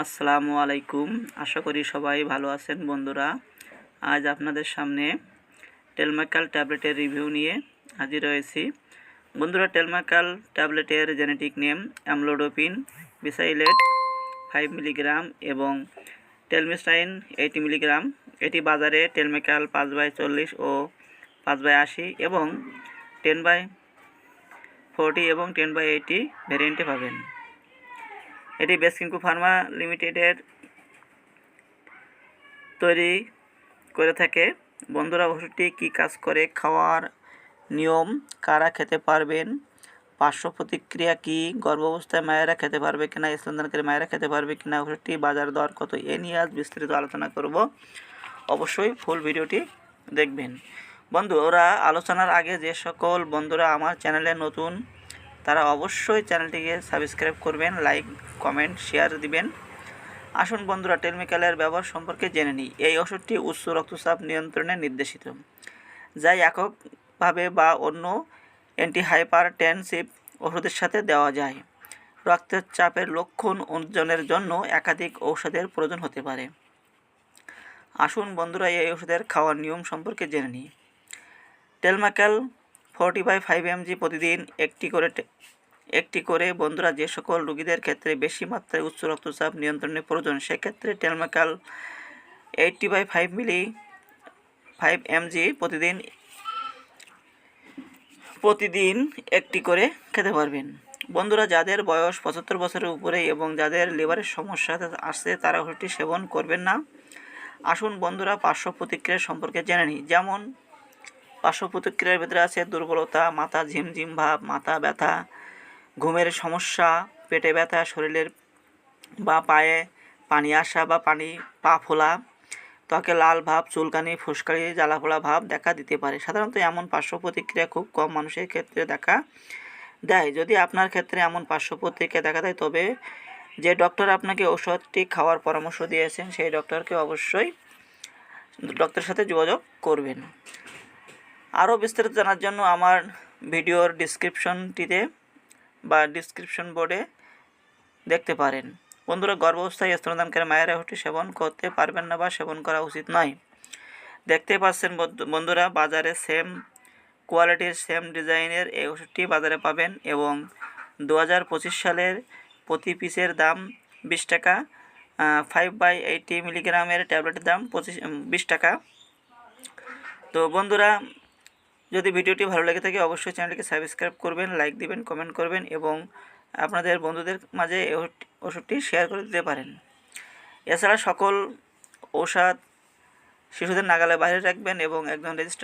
আসসালামু আলাইকুম। আশা করি সবাই ভালো আছেন বন্ধুরা। আজ আপনাদের সামনে টেলমাকাল ট্যাবলেটের রিভিউ নিয়ে হাজির হয়েছি। বন্ধুরা, টেলমাকাল ট্যাবলেটের generic name amlodipine, besylate five milligram এবং টেলমিস্টাইন এইটি মিলিগ্রাম। এটি বাজারে টেলমেকাল পাঁচ বাই চল্লিশ ও পাঁচ বাই আশি এবং টেন বাই ফোরটি এবং টেন বাই এইটি ভ্যারিয়েন্টে পাবেন। এটি বেসকিঙ্কু ফার্মা লিমিটেডের তৈরি করে থাকে। বন্ধুরা, ওষুধটি কী কাজ করে, খাওয়ার নিয়ম, কারা খেতে পারবেন, পার্শ্ব প্রতিক্রিয়া কী, গর্ভাবস্থায় মায়েরা খেতে পারবে কিনা, স্তনদানকারী মায়েরা খেতে পারবে কিনা, ওষুধটি বাজার দর কত, এ নিয়ে আজ বিস্তারিত আলোচনা করব। অবশ্যই ফুল ভিডিওটি দেখবেন। বন্ধু, ওরা আলোচনার আগে যে সকল বন্ধুরা আমার চ্যানেলে নতুন তারা অবশ্যই চ্যানেলটিকে সাবস্ক্রাইব করবেন, লাইক, কমেন্ট, শেয়ার দিবেন। আসুন বন্ধুরা টেলমিক্যালের ব্যবহার সম্পর্কে জেনে নিই। এই ওষুধটি উচ্চ রক্তচাপ নিয়ন্ত্রণে নির্দেশিত। যা এককভাবে বা অন্য অ্যান্টিহাইপারটেনসিভ ওষুধের সাথে দেওয়া যায়। রক্তের চাপের লক্ষণ অর্জনের জন্য একাধিক ঔষধের প্রয়োজন হতে পারে। আসুন বন্ধুরা, এই ওষুধের খাওয়ার নিয়ম সম্পর্কে জেনে নিই। Telmacal forty by five MG প্রতিদিন একটি করে একটি করে। বন্ধুরা, যে সকল রোগীদের ক্ষেত্রে বেশি মাত্রায় উচ্চ রক্তচাপ নিয়ন্ত্রণের প্রয়োজন, সেক্ষেত্রে Telmacal eighty by five milli five MG প্রতিদিন প্রতিদিন একটি করে খেতে পারবেন। বন্ধুরা, যাদের বয়স পঁচাত্তর বছরের উপরে এবং যাদের লিভারের সমস্যা আসছে, তারা ওষুধটি সেবন করবেন না। আসুন বন্ধুরা, পার্শ্ব প্রতিক্রিয়া সম্পর্কে জেনে নিই। যেমন পার্শ্ব প্রতিক্রিয়ার ভিতরে আছে দুর্বলতা, মাথা ঝিমঝিম ভাব, মাথা ব্যথা, ঘুমের সমস্যা, পেটে ব্যথা, শরীরের বা পায়ে পানি আসা বা পানি পা ফোলা, ত্বকে লাল ভাব, চুলকানি, ফুসকানি জ্বালাপোড়া ভাব দেখা দিতে পারে। সাধারণত এমন পার্শ্ব প্রতিক্রিয়া খুব কম মানুষের ক্ষেত্রে দেখা দেয়। যদি আপনার ক্ষেত্রে এমন পার্শ্ব প্রতিক্রিয়া দেখা দেয়, তবে যে ডক্টর আপনাকে ওষুধটি খাওয়ার পরামর্শ দিয়েছেন, সেই ডক্টরকে অবশ্যই ডক্টরের সাথে যোগাযোগ করবেন। আরও বিস্তারিত জানার জন্য আমার ভিডিওর ডিসক্রিপশনটিতে বা ডিসক্রিপশন বোর্ডে দেখতে পারেন। বন্ধুরা, গর্ভাবস্থায় স্তনদানকারী মায়েরা ওষুধটি সেবন করতে পারবেন না বা সেবন করা উচিত নয়। দেখতে পাচ্ছেন বন্ধু- বন্ধুরা, বাজারে সেম কোয়ালিটির সেম ডিজাইনের এই ওষুধটি বাজারে পাবেন এবং দু হাজার পঁচিশ সালের প্রতি পিসের দাম বিশ টাকা ফাইভ বাই এইটি মিলিগ্রামের ট্যাবলেটের দাম পঁচিশ বিশ টাকা। তো বন্ধুরা যদি ভিডিওটি ভালো লাগে থাকে, অবশ্যই চ্যানেলটিকে সাবস্ক্রাইব করবেন, লাইক দিবেন, কমেন্ট করবেন এবং আপনাদের বন্ধুদের মাঝে ওষুধ- ওষুধটি শেয়ার করে দিতে পারেন। এছাড়া সকল ঔষধ শিশুদের নাগালে বাইরে রাখবেন এবং একজন রেজিস্টার